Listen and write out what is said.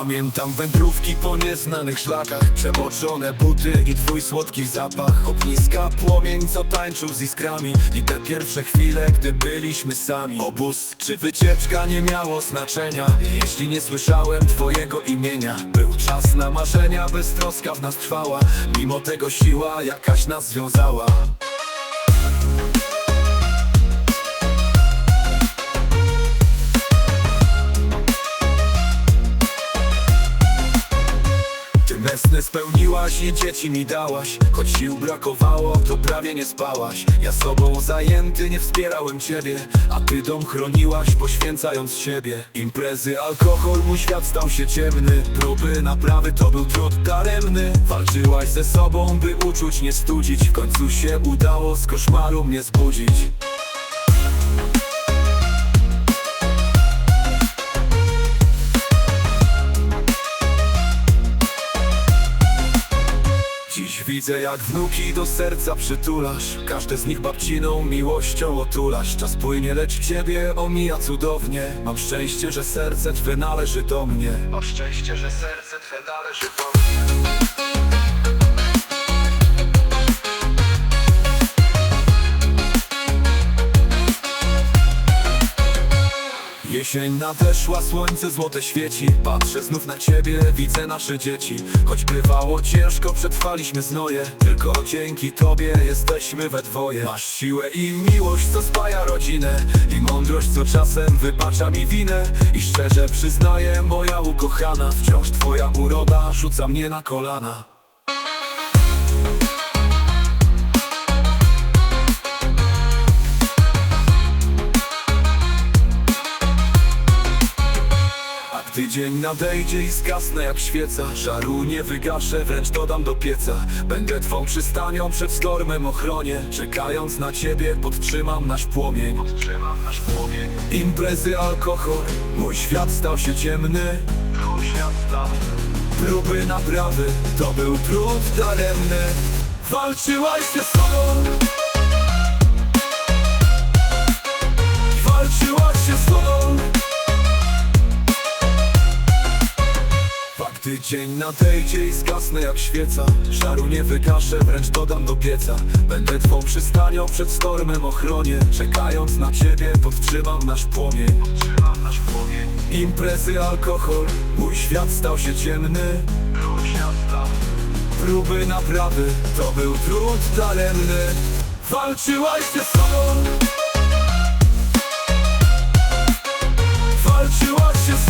Pamiętam wędrówki po nieznanych szlakach Przemoczone buty i twój słodki zapach. Ogniska, płomień, co tańczył z iskrami I te pierwsze chwile, gdy byliśmy sami. Obóz czy wycieczka nie miało znaczenia Jeśli nie słyszałem twojego imienia. Był czas na marzenia, beztroska w nas trwała Mimo tego siła jakaś nas związała Ty mesny spełniłaś i dzieci mi dałaś. Choć sił brakowało, to prawie nie spałaś. Ja sobą zajęty nie wspierałem ciebie A ty dom chroniłaś, poświęcając siebie. Imprezy, alkohol, mój świat stał się ciemny. Próby naprawy to był trud daremny. Walczyłaś ze sobą, by uczuć nie studzić. W końcu się udało z koszmaru mnie zbudzić widzę jak wnuki do serca przytulasz. Każde z nich babciną miłością otulasz. Czas płynie, lecz ciebie omija cudownie. Mam szczęście, że serce twe należy do mnie. Mam szczęście, że serce twe należy do mnie Jesień nadeszła, słońce złote świeci. Patrzę znów na ciebie, widzę nasze dzieci. Choć bywało ciężko, przetrwaliśmy znoje. Tylko dzięki tobie jesteśmy we dwoje. Masz siłę i miłość, co spaja rodzinę. I mądrość, co czasem wybacza mi winę. I szczerze przyznaję, moja ukochana. Wciąż twoja uroda rzuca mnie na kolana gdy dzień nadejdzie i zgasnę jak świeca. Żaru nie wygaszę, wręcz dodam do pieca. Będę twą przystanią przed stormem ochronie. Czekając na ciebie podtrzymam nasz płomień. Podtrzymam nasz płomień. Imprezy, alkohol, mój świat stał się ciemny. Mój świat stał Próby naprawy, to był trud daremny. Walczyłaś ze sobą Dzień na tej dzień zgasnę jak świeca. Żaru nie wykaszę, wręcz dodam do pieca. Będę twą przystanią przed stormem ochronie. Czekając na ciebie podtrzymam nasz płomień. Imprezy, alkohol, mój świat stał się ciemny. Próby naprawy, to był trud talenny Walczyłaś ze sobą. Walczyłaś się sobą.